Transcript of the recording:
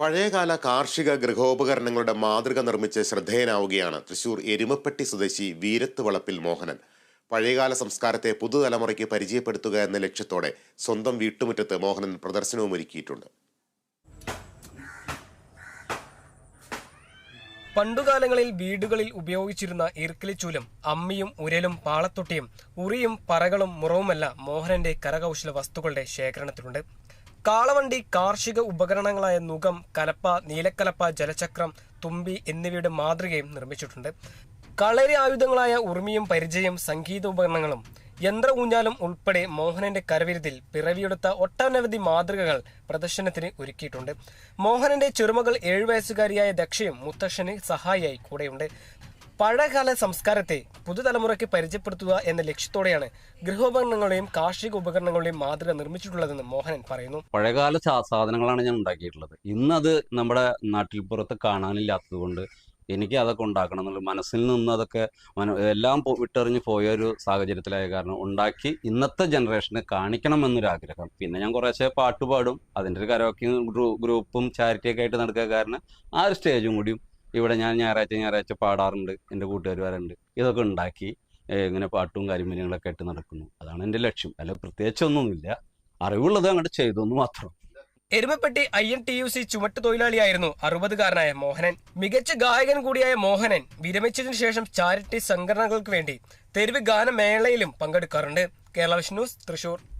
പഴയകാല കാർഷിക ഗൃഹോപകരണങ്ങളുടെ മാതൃക നിർമ്മിച്ച് ശ്രദ്ധേയനാവുകയാണ് തൃശൂർ എരുമപ്പെട്ടി സ്വദേശി വീരത്ത് വളപ്പിൽ മോഹനൻ. പഴയകാല സംസ്കാരത്തെ പുതുതലമുറയ്ക്ക് പരിചയപ്പെടുത്തുക എന്ന ലക്ഷ്യത്തോടെ സ്വന്തം വീട്ടുമുറ്റത്ത് മോഹനൻ പ്രദർശനവും ഒരുക്കിയിട്ടുണ്ട്. പണ്ടുകാലങ്ങളിൽ വീടുകളിൽ ഉപയോഗിച്ചിരുന്ന ഈർക്കിലിച്ചൂലും അമ്മിയും ഉരലും പാളത്തൊട്ടിയും ഉറിയും പറകളും മുറവുമല്ല മോഹനന്റെ കരകൗശല വസ്തുക്കളുടെ ശേഖരണത്തിലുണ്ട്. കാളവണ്ടി കാർഷിക ഉപകരണങ്ങളായ നുകം കലപ്പ നീലക്കലപ്പ ജലചക്രം തുമ്പി എന്നിവയുടെ മാതൃകയും നിർമ്മിച്ചിട്ടുണ്ട്. കളരി ആയുധങ്ങളായ ഉറുമിയും പരിചയം സംഗീത ഉപകരണങ്ങളും യന്ത്ര ഊഞ്ഞാലും ഉൾപ്പെടെ മോഹനന്റെ കരവിരുതിൽ പിറവിയെടുത്ത ഒട്ടനവധി മാതൃകകൾ പ്രദർശനത്തിന് ഒരുക്കിയിട്ടുണ്ട്. മോഹനന്റെ ചെറുമകൾ ഏഴു വയസ്സുകാരിയായ ദക്ഷയും മുത്തശ്ശന് സഹായിയായി കൂടെയുണ്ട്. പഴയകാല സംസ്കാരത്തെ പുതുതലമുറയ്ക്ക് പരിചയപ്പെടുത്തുക എന്ന ലക്ഷ്യത്തോടെയാണ് ഗൃഹോപകരണങ്ങളുടെയും കാർഷിക ഉപകരണങ്ങളുടെയും മാതൃക നിർമ്മിച്ചിട്ടുള്ളതെന്ന് മോഹനൻ പറയുന്നു. പഴയകാല സാധനങ്ങളാണ് ഞാൻ ഉണ്ടാക്കിയിട്ടുള്ളത്. ഇന്നത് നമ്മുടെ നാട്ടിൽ പുറത്ത് കാണാനില്ലാത്തതുകൊണ്ട് എനിക്ക് അതൊക്കെ ഉണ്ടാക്കണം എന്നുള്ള മനസ്സിൽ നിന്ന് അതൊക്കെ എല്ലാം വിട്ടെറിഞ്ഞ് പോയ ഒരു സാഹചര്യത്തിലായ കാരണം ഉണ്ടാക്കി ഇന്നത്തെ ജനറേഷന് കാണിക്കണം എന്നൊരു ആഗ്രഹം പിന്നെ ഞാൻ കുറേശ്ശെ പാട്ടുപാടും അതിന്റെ ഒരു കരോക്കി ഗ്രൂപ്പും ചാരിറ്റിയൊക്കെ ആയിട്ട് നടക്കുക കാരണം ആ ഒരു സ്റ്റേജും കൂടിയും ഇവിടെ ഞാൻ ഞായറാഴ്ച ഞായറാഴ്ച പാടാറുണ്ട് എന്റെ കൂട്ടുകാർ വരാറുണ്ട്. ഇതൊക്കെ ഉണ്ടാക്കി ഇങ്ങനെ പാട്ടും കാര്യങ്ങളൊക്കെ ആയിട്ട് നടക്കുന്നു. അതാണ് എന്റെ ലക്ഷ്യം. അല്ല പ്രത്യേകിച്ചൊന്നുമില്ല അറിവുള്ളത് അങ്ങോട്ട് ചെയ്തു എന്ന് മാത്രം. Erumapetty I N T U C ചുമട്ട് തൊഴിലാളിയായിരുന്നു അറുപതുകാരനായ മോഹനൻ. മികച്ച ഗായകൻ കൂടിയായ മോഹനൻ വിരമിച്ചതിനു ശേഷം ചാരിറ്റി സംഘടനകൾക്ക് വേണ്ടി തെരുവ് ഗാനമേളയിലും പങ്കെടുക്കാറുണ്ട്. കേരള വിഷ്ണു ന്യൂസ് തൃശൂർ.